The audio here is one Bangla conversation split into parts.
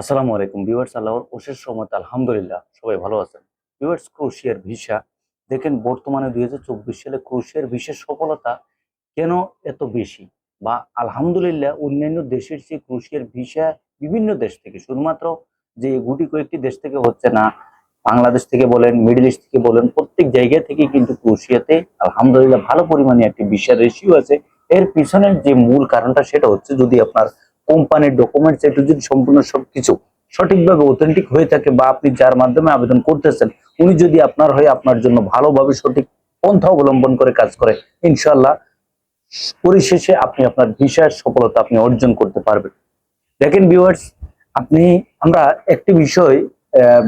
আসসালামু আলাইকুম ভিউয়ার্স, আল্লাহর অশেষ রহমত, আলহামদুলিল্লাহ, সবাই ভালো আছেন। ভিউয়ার্স, ক্রোশিয়ার ভিসা, দেখেন বর্তমানে দুই হাজার চব্বিশ সালে ক্রোশিয়ার ভিসার সফলতা কেন এত বেশি? বা আলহামদুলিল্লাহ, অন্যান্য দেশের চেয়ে ক্রোশিয়ার ভিসা বিভিন্ন দেশ থেকে, শুধুমাত্র যে গুটি কয়েকটি দেশ থেকে হচ্ছে না, বাংলাদেশ থেকে বলেন, মিডল ইস্ট থেকে বলেন, প্রত্যেক জায়গা থেকে কিন্তু ক্রোশিয়াতে আলহামদুলিল্লাহ ভালো পরিমাণে একটি ভিসার রেশিও আছে। এর পিছনের যে মূল কারণটা, সেটা হচ্ছে যদি আপনার কোম্পানির ডকুমেন্টস এটু যদি সম্পূর্ণ সবকিছু সঠিকভাবে অথেন্টিক হয়ে থাকে বা আপনি যার মাধ্যমে আবেদন করতেছেন, উনি যদি আপনার হয়ে আপনার জন্য ভালোভাবে সঠিক পন্থা অবলম্বন করে কাজ করে ইনশাল্লাহ পরিশেষে আপনি আপনার ভিসার সফলতা আপনি অর্জন করতে পারবেন। দেখেন ভিউয়ার্স আপনি, আমরা একটি বিষয়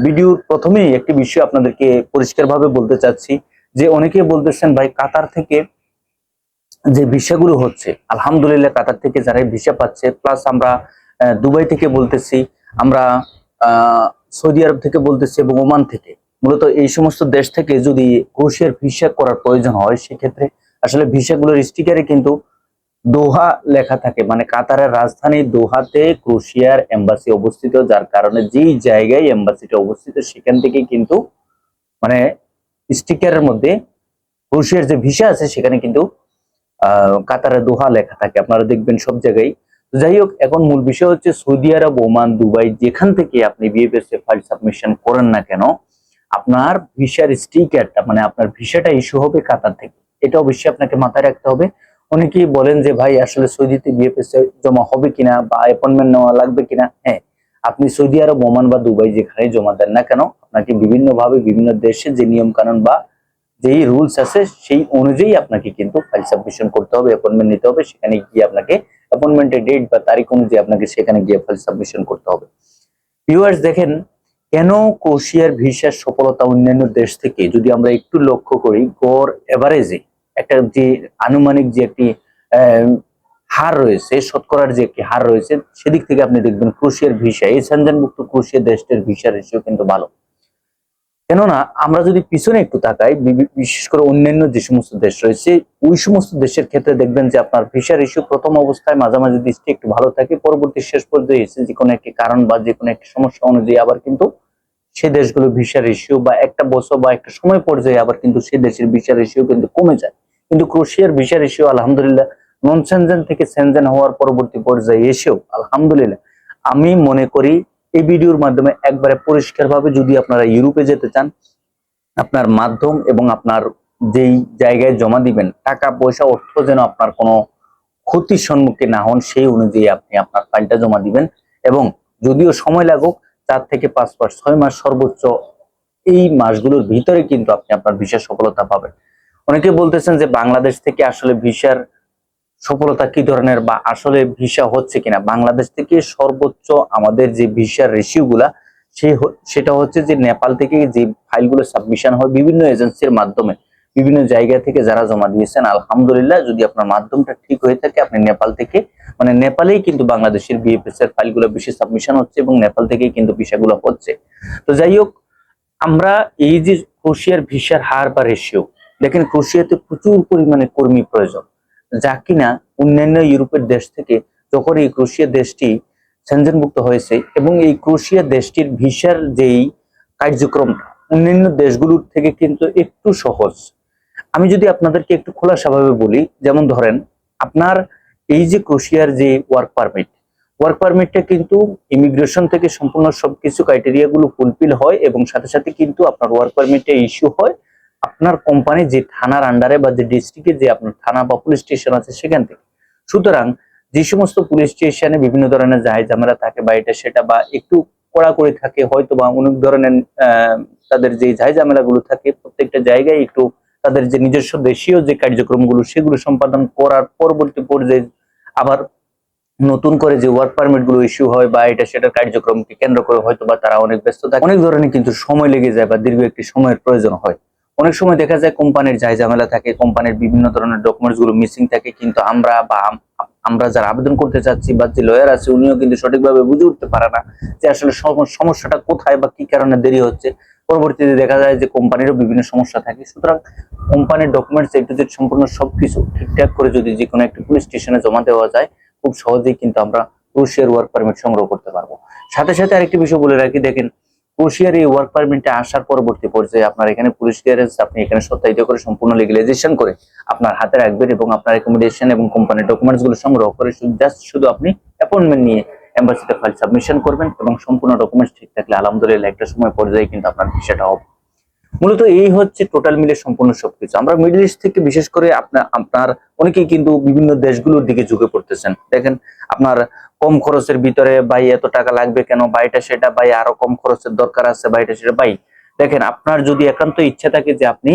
ভিডিওর প্রথমেই একটি বিষয় আপনাদেরকে পরিষ্কারভাবে বলতে চাচ্ছি যে অনেকে বলতেছেন, ভাই, কাতার থেকে যে ভিসাগুলো হচ্ছে, আলহামদুলিল্লাহ কাতার থেকে যারা ভিসা পাচ্ছে প্লাস আমরা দুবাই থেকে বলতেছি, আমরা সৌদি আরব থেকে বলতেছি এবং ওমান থেকে। মূলত এই সমস্ত দেশ থেকে যদি ক্রোশিয়ার ভিসা করার প্রয়োজন হয়, সেক্ষেত্রে আসলে ভিসাগুলোর স্টিকারে কিন্তু দোহা লেখা থাকে। মানে কাতারের রাজধানী দোহাতে ক্রোশিয়ার এম্বাসি অবস্থিত, যার কারণে যেই জায়গায় এম্বাসিটা অবস্থিত, সেখান থেকে কিন্তু মানে স্টিকারের মধ্যে ক্রোশিয়ার যে ভিসা আছে, সেখানে কিন্তু কাতারে দোহা লেখা থাকে। আপনারা দেখবেন সব জায়গায়। যাই হোক, এখন মূল বিষয় হচ্ছে সৌদি আরব, ওমান, দুবাই, যেখান থেকে আপনি বিএফএস এ ফাইল সাবমিশন করেন না কেন, আপনার ভিসার স্টিকারটা মানে আপনার ভিসাটা ইস্যু হবে কাতার থেকে। এটা অবশ্যই আপনাকে মাথায় রাখতে হবে। অনেকেই বলেন যে, ভাই, আসলে সৌদিতে বিএফএস জমা হবে কিনা বা অ্যাপয়েন্টমেন্ট নেওয়া লাগবে কিনা? হ্যাঁ আপনি সৌদি আরব, ওমান বা দুবাই যেখানে জমা দেন না কেন, আপনাকে বিভিন্ন ভাবে বিভিন্ন দেশে যে নিয়ম কানুন বা যেই রুলস আছে, সেই অনুযায়ী আপনাকে কিন্তু ফাইল সাবমিশন করতে হবে অ্যাপয়েন্টমেন্ট নিতে হবে, সেখানে গিয়ে আপনাকে অ্যাপয়েন্টমেন্টের ডেট বা তারিখ অনুযায়ী আপনাকে সেখানে গিয়ে ফাইল সাবমিশন করতে হবে। ভিউয়ার্স দেখেন, কেন ক্রোশিয়ার ভিসার সফলতা অন্যান্য দেশ থেকে, যদি আমরা একটু লক্ষ্য করি, গড় এভারেজে একটা যে আনুমানিক যে একটি হার রয়েছে, শতকরার যে একটি হার রয়েছে, সেদিক থেকে আপনি দেখবেন ক্রোশিয়ার ভিসা, এই সেনজেনভুক্ত ক্রোশিয়া দেশটির ভিসা রেশিও কিন্তু ভালো। কেননা, আমরা যদি পিছনে একটু তাকাই বিশেষ করে অন্যান্য যে সমস্ত দেশ রয়েছে, ওই সমস্ত দেশের ক্ষেত্রে দেখবেন যে আপনার ভিসার ইস্যু প্রথম অবস্থায় মাঝামাঝি দৃষ্টি একটু ভালো থাকে, পরবর্তী শেষ পর্যায়ে এসে যে কোনো একটি কারণ বা যে কোনো একটি সমস্যা অনুযায়ী আবার কিন্তু সে দেশগুলো ভিসার ইস্যু বা একটা বছর বা একটা সময় পর্যায়ে আবার কিন্তু সে দেশের ভিসার ইস্যু কিন্তু কমে যায়। কিন্তু ক্রোশিয়ার ভিসার ইস্যু আলহামদুলিল্লাহ নন সেনজেন থেকে সেনজেন হওয়ার পরবর্তী পর্যায়ে এসেও, আলহামদুলিল্লাহ, আমি মনে করি এই ভিডিওর মাধ্যমে একবারে পরিষ্কারভাবে যদি আপনারা ইউরোপে যেতে চান, আপনার মাধ্যম এবং আপনার যেই জায়গায় জমা দিবেন, টাকা, পয়সা, অর্থ যেন আপনার কোনো ক্ষতির সম্মুখীন না হন, সেই অনুযায়ী আপনি আপনার ফাইলটা জমা দিবেন। এবং যদিও সময় লাগুক, চার থেকে পাঁচ মাস ছয় মাস সর্বোচ্চ এই মাসগুলোর ভিতরে কিন্তু আপনি আপনার ভিসার সফলতা পাবেন। অনেকে বলতেছেন যে বাংলাদেশ থেকে আসলে ভিসার সফলতা কি ধরনের বা আসলে ভিসা হচ্ছে কিনা? বাংলাদেশ থেকে সর্বোচ্চ আমাদের যে ভিসার রেশিও গুলা সেই সেটা হচ্ছে যে নেপাল থেকে যে ফাইলগুলো সাবমিশন হয় বিভিন্ন এজেন্সির মাধ্যমে, বিভিন্ন জায়গা থেকে যারা জমা দিয়েছেন, আলহামদুলিল্লাহ যদি আপনার মাধ্যমটা ঠিক হয়ে থাকে, আপনি নেপাল থেকে মানে নেপালেই কিন্তু বাংলাদেশের বিএফএস এর ফাইলগুলো বেশি সাবমিশন হচ্ছে এবং নেপাল থেকেই কিন্তু ভিসাগুলো হচ্ছে। তো যাই হোক, আমরা এই যে ক্রোশিয়ার ভিসার হার বা রেশিও দেখেন ক্রোশিয়াতে প্রচুর পরিমাণে কর্মী প্রয়োজন। যা কিনা অন্যান্য ইউরোপের দেশ থেকে যখন এই ক্রোশিয়া দেশটি সেনজেনভুক্ত হয়েছে এবং এই ক্রোশিয়া দেশটির ভিসার যেই কার্যক্রমটা অন্যান্য দেশগুলোর থেকে কিন্তু একটু সহজ। আমি যদি আপনাদেরকে একটু খোলা খোলাসাভাবে বলি, যেমন ধরেন, আপনার এই যে ক্রোশিয়ার যে ওয়ার্ক পারমিট, ওয়ার্ক পারমিটটা কিন্তু ইমিগ্রেশন থেকে সম্পূর্ণ সবকিছু ক্রাইটেরিয়া গুলো ফুলফিল হয় এবং সাথে সাথে কিন্তু আপনার ওয়ার্ক পারমিটটা ইস্যু হয়। আপনার কোম্পানি যে থানার আন্ডারে বা যে ডিস্ট্রিক্টে যে আপনার থানা বা পুলিশ স্টেশন আছে সেখান থেকে। সুতরাং যে সমস্ত পুলিশ স্টেশনে বিভিন্ন ধরনের জাহাজ ঝামেলা থাকে বা এটা সেটা বা একটু কড়াকড়ি থাকে হয়তো বা অনেক ধরনের তাদের যে জাহাজ ঝামেলাগুলো থাকে প্রত্যেকটা জায়গায় একটু তাদের যে নিজস্ব দেশীয় যে কার্যক্রমগুলো সেগুলো সম্পাদন করার পরবর্তী পর্যায়ে আবার নতুন করে যে ওয়ার্ক পারমিটগুলো ইস্যু হয় বা এটা সেটার কার্যক্রমকে কেন্দ্র করে হয়তো বা তারা অনেক ব্যস্ত থাকে। অনেক ধরনের কিন্তু সময় লেগে যায় বা দীর্ঘ একটি সময়ের প্রয়োজন হয়। অনেক সময় দেখা যায় কোম্পানির যাই ঝামেলা থাকে, কোম্পানির বিভিন্ন ধরনের ডকুমেন্টসগুলো মিসিং থাকে, কিন্তু আমরা বা আমরা যারা আবেদন করতে চাচ্ছি বা যে লয়ার আছে, উনিও কিন্তু সঠিকভাবে বুঝে উঠতে পারে না যে আসলে সমস্যাটা কোথায় বা কি কারণে দেরি হচ্ছে। পরবর্তীতে দেখা যায় যে কোম্পানিরও বিভিন্ন সমস্যা থাকে। সুতরাং কোম্পানির ডকুমেন্টস এ টু জেড সম্পূর্ণ সবকিছু ঠিকঠাক করে যদি যে কোনো একটা পুলিশ স্টেশনে জমা দেওয়া যায়, খুব সহজেই কিন্তু আমরা ক্রুশিয়ার ওয়ার্ক পারমিট সংগ্রহ করতে পারব। সাথে সাথে আরেকটি বিষয় বলে রাখি, দেখেন ক্রোশিয়ার এই ওয়ার্ক পারমিটে আসার পরবর্তী পর্যায়ে আপনার এখানে পুলিশ ক্লিয়ারেন্স আপনি এখানে সত্যায়িত করে সম্পূর্ণ লিগালাইজেশন করে আপনার হাতে রাখবেন এবং আপনার রেকমেন্ডেশন এবং কোম্পানির ডকুমেন্টসগুলো সংগ্রহ করে জাস্ট শুধু আপনি অ্যাপয়েন্টমেন্ট নিয়ে এম্বাসিতে ফাইল সাবমিশন করবেন এবং সম্পূর্ণ ডকুমেন্টস ঠিক থাকলে আলহামদুলিল্লাহ একটা সময় পর্যায়ে কিন্তু আপনার ভিসাটা হবে। মূলত এই হচ্ছে টোটাল মিলে সম্পূর্ণ সবকিছু। আমরা মিডল ইস্ট থেকে বিশেষ করে আপনার আপনার অনেকেই কিন্তু বিভিন্ন দেশগুলোর দিকে ঝুঁকে পড়তেছেন। দেখেন, আপনার কম খরচের ভিতরে ভাই এত টাকা লাগবে কেন? বা এটা সেটা ভাই আরও কম খরচের দরকার আছে বা এটা সেটা ভাই। দেখেন, আপনার যদি একান্ত ইচ্ছা থাকে যে আপনি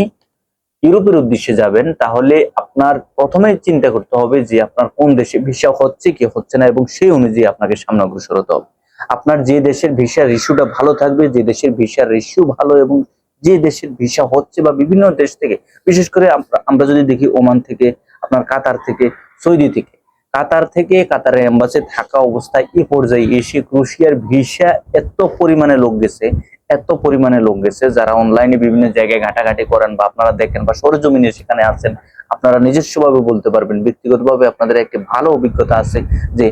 ইউরোপের উদ্দেশ্যে যাবেন, তাহলে আপনার প্রথমে চিন্তা করতে হবে যে আপনার কোন দেশে ভিসা হচ্ছে কি হচ্ছে না এবং সেই অনুযায়ী আপনাকে সামনে অগ্রসর হতে হবে। আপনার যে দেশের ভিসার রিস্যুটা ভালো থাকবে, যে দেশের ভিসার রিস্যু ভালো এবং যে দেশের ভিসা হচ্ছে বা বিভিন্ন দেশ থেকে, বিশেষ করে আমরা- যদি দেখি ওমান থেকে, আপনার কাতার থেকে, সৌদি থেকে, কাতার থেকে কাতারের এম্বাসি থাকা অবস্থায় এ পর্যায়ে এসে ক্রুশিয়ার ভিসা এত পরিমাণে লোক গেছে, এত পরিমাণে লোক গেছে যারা অনলাইনে বিভিন্ন জায়গায় ঘাটাঘাটি করেন বা আপনারা দেখেন বা সরজমিনে সেখানে আছেন, আপনারা নিজস্বভাবে বলতে পারবেন, ব্যক্তিগতভাবে আপনাদের একটি ভালো অভিজ্ঞতা আছে যে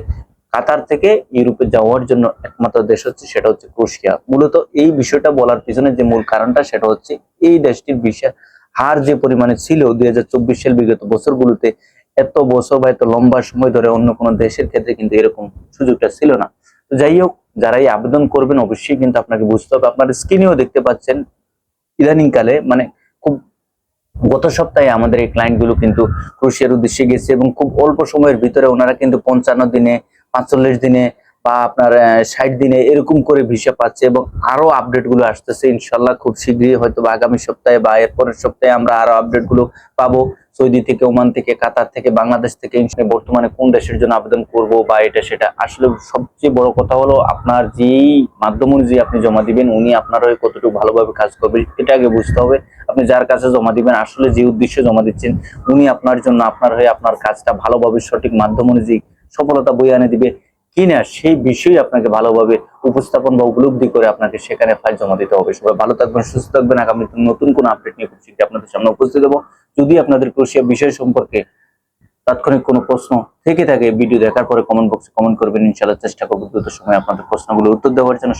কাতার থেকে ইউরোপে যাওয়ার জন্য একমাত্র দেশ হচ্ছে সেটা হচ্ছে ক্রোশিয়া। মূলত এই বিষয়টা বলার পিছনে যে মূল কারণটা সেটা হচ্ছে এই দেশটির ভিসা হার যে পরিমাণে ছিল দুই হাজার চব্বিশ সাল বিগত বছরগুলোতে, এত বছর বা এত লম্বা সময় ধরে অন্য কোনো দেশের ক্ষেত্রে কিন্তু এরকম সুযোগটা ছিল না। তো যাই হোক, যারাই আবেদন করবেন অবশ্যই কিন্তু আপনাকে বুঝতে হবে। আপনার স্ক্রিনেও দেখতে পাচ্ছেন ইদানিং কালে মানে খুব গত সপ্তাহে আমাদের এই ক্লায়েন্টগুলো কিন্তু ক্রুশিয়ার উদ্দেশ্যে গেছে এবং খুব অল্প সময়ের ভিতরে ওনারা কিন্তু পঞ্চান্ন দিনে পাঁচচল্লিশ দিনে বা আপনার ষাট দিনে এরকম করে ভিসা পাচ্ছে এবং আরও আপডেটগুলো আসতেছে। ইনশাল্লাহ খুব শীঘ্রই হয়তো বা আগামী সপ্তাহে বা এর পরের সপ্তাহে আমরা আরও আপডেটগুলো পাবো। সৌদি থেকে, ওমান থেকে, কাতার থেকে, বাংলাদেশ থেকে বর্তমানে কোন দেশের জন্য আবেদন করব বা এটা সেটা। আসলে সবচেয়ে বড় কথা হলো আপনার যেই মাধ্যম অনুযায়ী আপনি জমা দিবেন, উনি আপনার হয়ে কতটুকু ভালোভাবে কাজ করবেন এটা আগে বুঝতে হবে। আপনি যার কাছে জমা দিবেন, আসলে যে উদ্দেশ্যে জমা দিচ্ছেন, উনি আপনার জন্য আপনার হয়ে আপনার কাজটা ভালোভাবে সঠিক মাধ্যম অনুযায়ী সফলতা বই আনে দিবে কিনা সেই বিষয়ে আপনাকে ভালোভাবে উপস্থাপন বা উপলব্ধি করে আপনাকে সেখানে ফাইল জমা দিতে হবে। সবাই ভালো থাকবেন, সুস্থ থাকবেন। আগামী নতুন কোনো আপডেট নিয়ে খুব শীঘ্রই আপনাদের সামনে উপস্থিত হব। যদি আপনাদের সে বিষয় সম্পর্কে তাৎক্ষণিক কোনো প্রশ্ন থেকে থাকে ভিডিও দেখার পরে কমেন্ট বক্সে কমেন্ট করবেন। ইনশাআল্লাহ চেষ্টা করব দ্রুত সময় আপনাদের প্রশ্নগুলো উত্তর দেওয়ার জন্য।